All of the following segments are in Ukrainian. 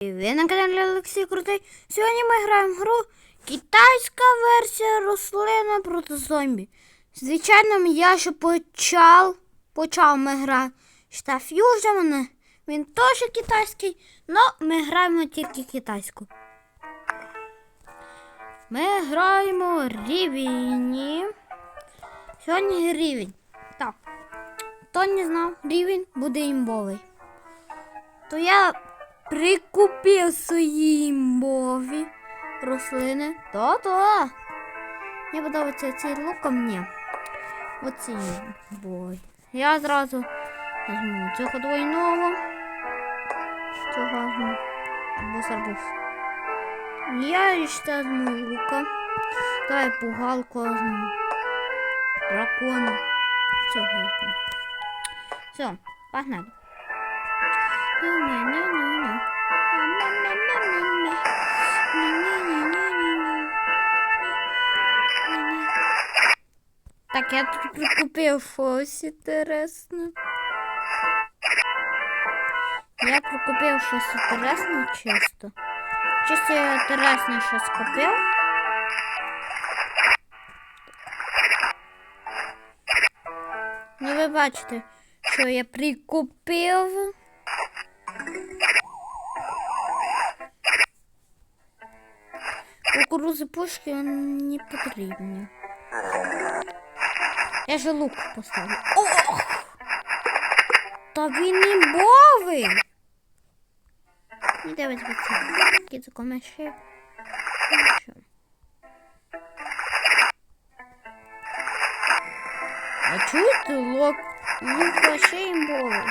Ви на каналі Олексій Крутий. Сьогодні ми граємо в гру Китайська версія рослина проти зомбі. Звичайно, я ще почав, почав ми грати Fusion, він теж китайський, але ми граємо тільки китайську. Ми граємо рівні. Сьогодні рівень. Так. Хто не знав, рівень буде імбовий. То я прикупив свої імбові рослини. То-то. Мені подобається цей лук, а мені. Оці імбові. Я зразу візьму цього двойного. Цього візьму. Або арбуз. Я ще візьму лука. Давай пугалку візьму. Дракона. Цього візьму. Все, погнали. Так, я тут прикупив щось інтересне. Я прикупив щось інтересне чисто. Чисто я інтересне щось купив. Ну, ви бачите, що я прикупив. Кукурузи пушки не потрібні. Я же лук поставлю. Ох! Та він імбовий! І давайте. Кіциком ще. Ну, А чуєте лук? Лук вообще імбовий.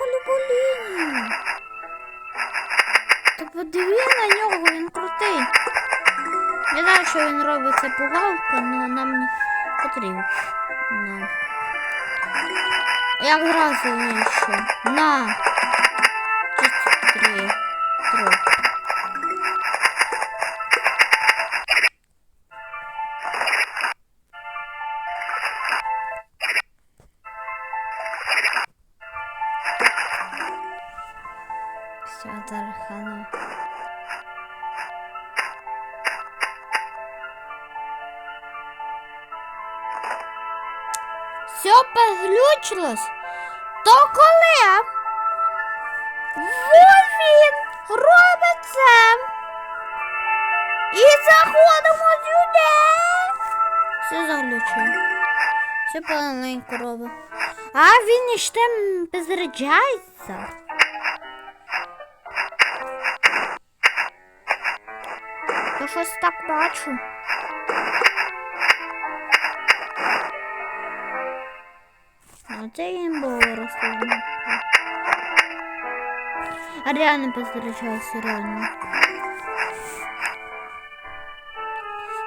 Сліда лінію. Та подиви на нього, він крутий. Я знаю, що він робить це пугалка, але нам не потрібно. На. Як зразу ще. На. Чисто три. Три. Все поглючилось. То коли? Він робить це. І заходимо сюди. Все заглючує. Все помаленьку робить. А він іще безряджається. Я щось так бачу. Це їм було рослина. А реально позаряджається, реально.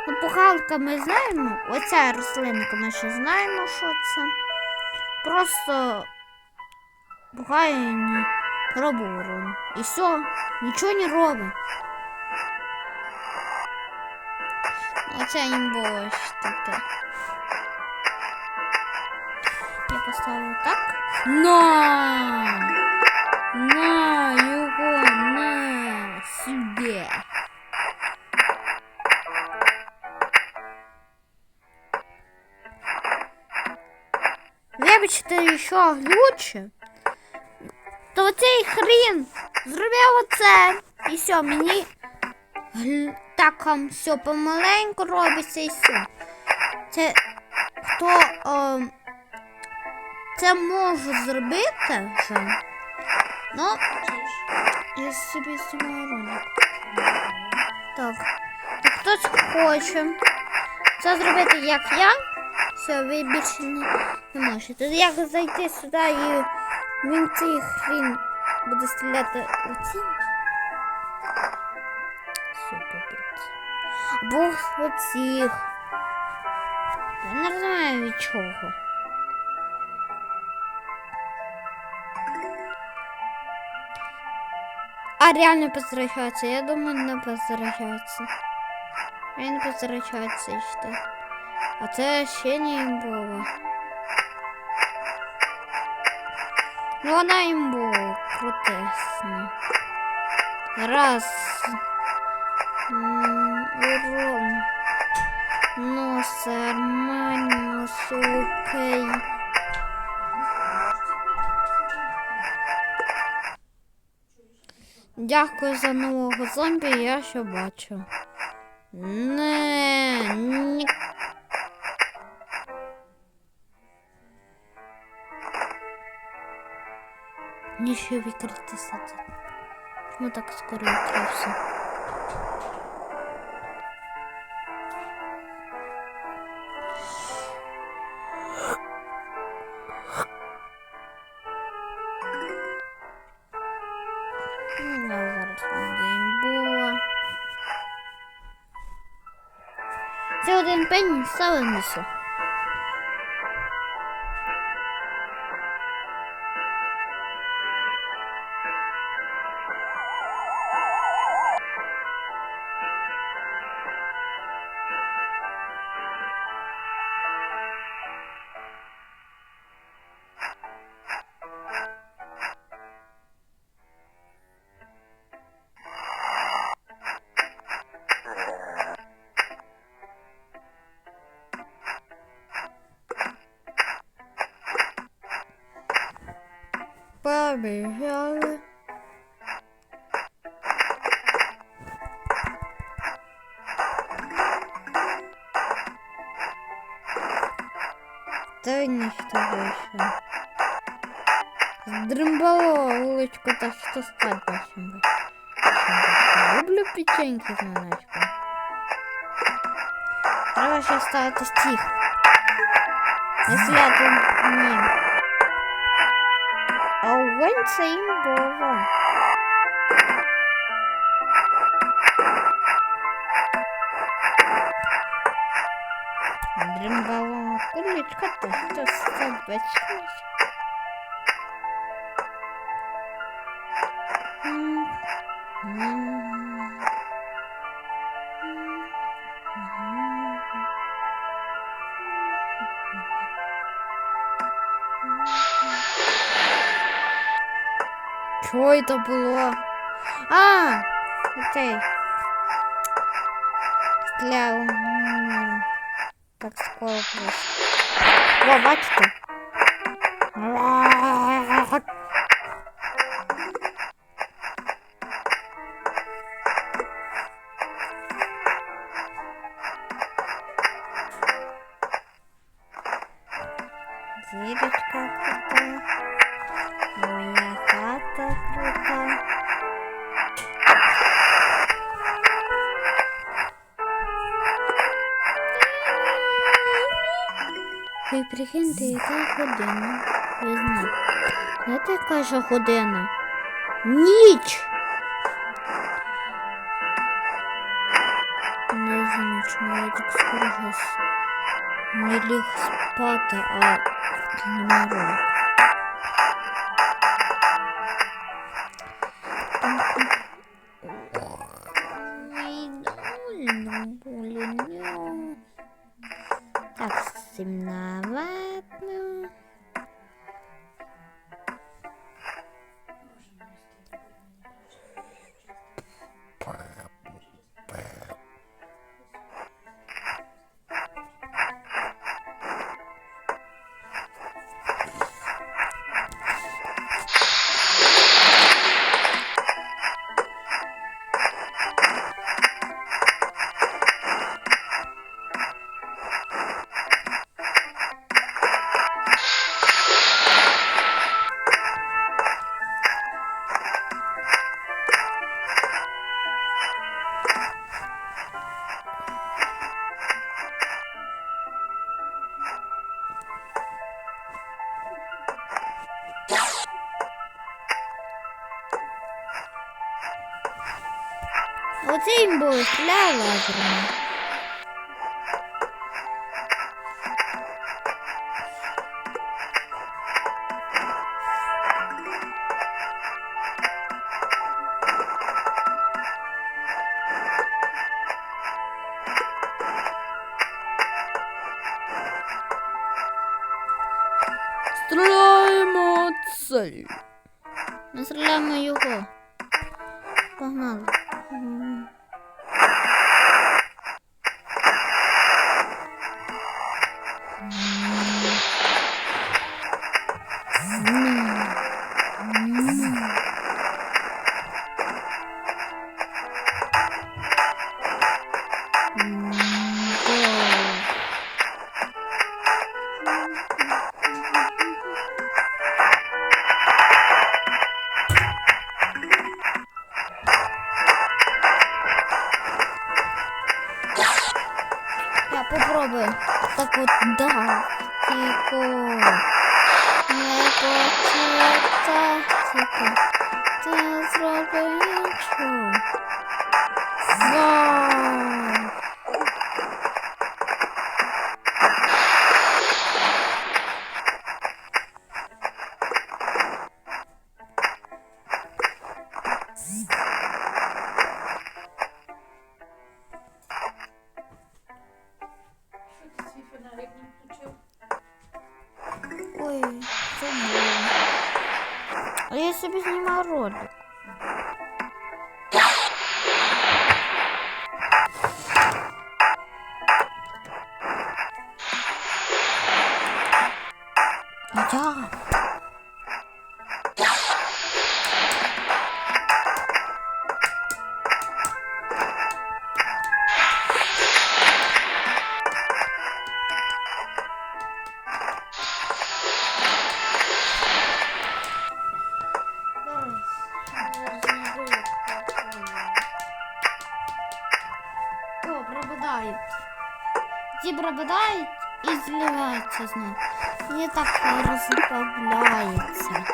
Ну, пухалка ми знаємо. Оця рослинка ми ще знаємо, що це. Просто пухає не робить урон. І все, нічого не робить. Оце їм було ж таке. Я поставлю так. На! На його на себе. Вибачте, що глюче. То цей хрін зробив оце. І все, мені так все помаленьку робиться і все. Це хто ем, це може зробити вже. Ну, я собі знімаю ролик. Так. І хтось хоче це зробити як я. Все, ви більше не, не можете. Як зайти сюди і він цей хрін буде стріляти. Все, капець. Або оцих. Я не знаю від чого. А реально возвращается? Я думаю, не возвращается. Він возвращается ще. А це ще не було. Ну вона їм була крутесна. Раз. Урон. Все нормально, все окей. Дякую за нового зомбі, я ще бачу. Не, ні. Ніщо відкрити садить. Чому так скоро відкрився? Це один пень ставимося. Побіжали. Та ніхто вийшов. Здримбало уличку, та що стать бачимо. Люблю печеньки з молочком. Треба ще ставити стих. Якщо я тут ні. А огонь це імбова. Дримбало куличка, та що стать бачимо. Що це було? А, окей. Стріляв. Так скоро просто. О, бачите? Зірочка прикиньте, яка година. Я знаю. Знаєте, яка ж година? Ніч! Не знаю, чому я так скоро не ліг спати, а не ролик. для лазерами. Стріляємо цей. Ми стріляємо його. Погнали. М. Я попробую. Так вот, да. Тихо. Не почета. Тихо. Ти зроби нічого. Вау. Я. О, пробудають. Ті пробудають і зливаються з ним. Мені так розбавляється.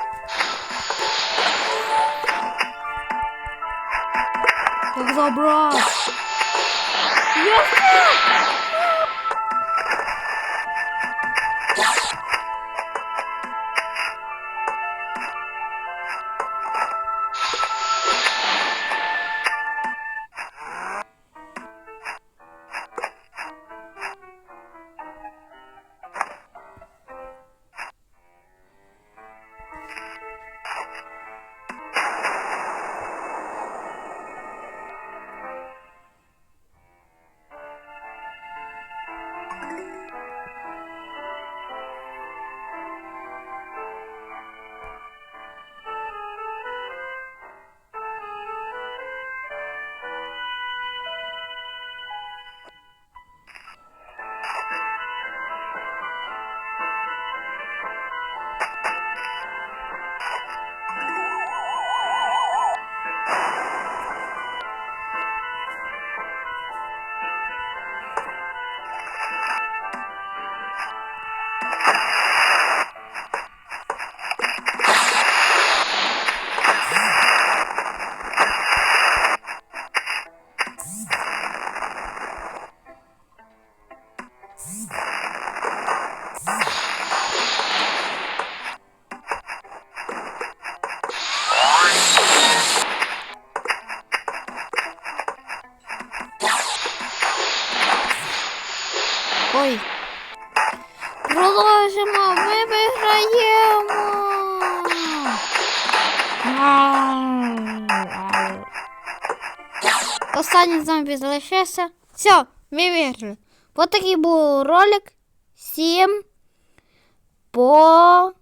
Як забрав. Ой. Проложимо, ми виграємо. Останній зомбі залишився. Все, ми виграли. Ось такий був ролик. Всім пока!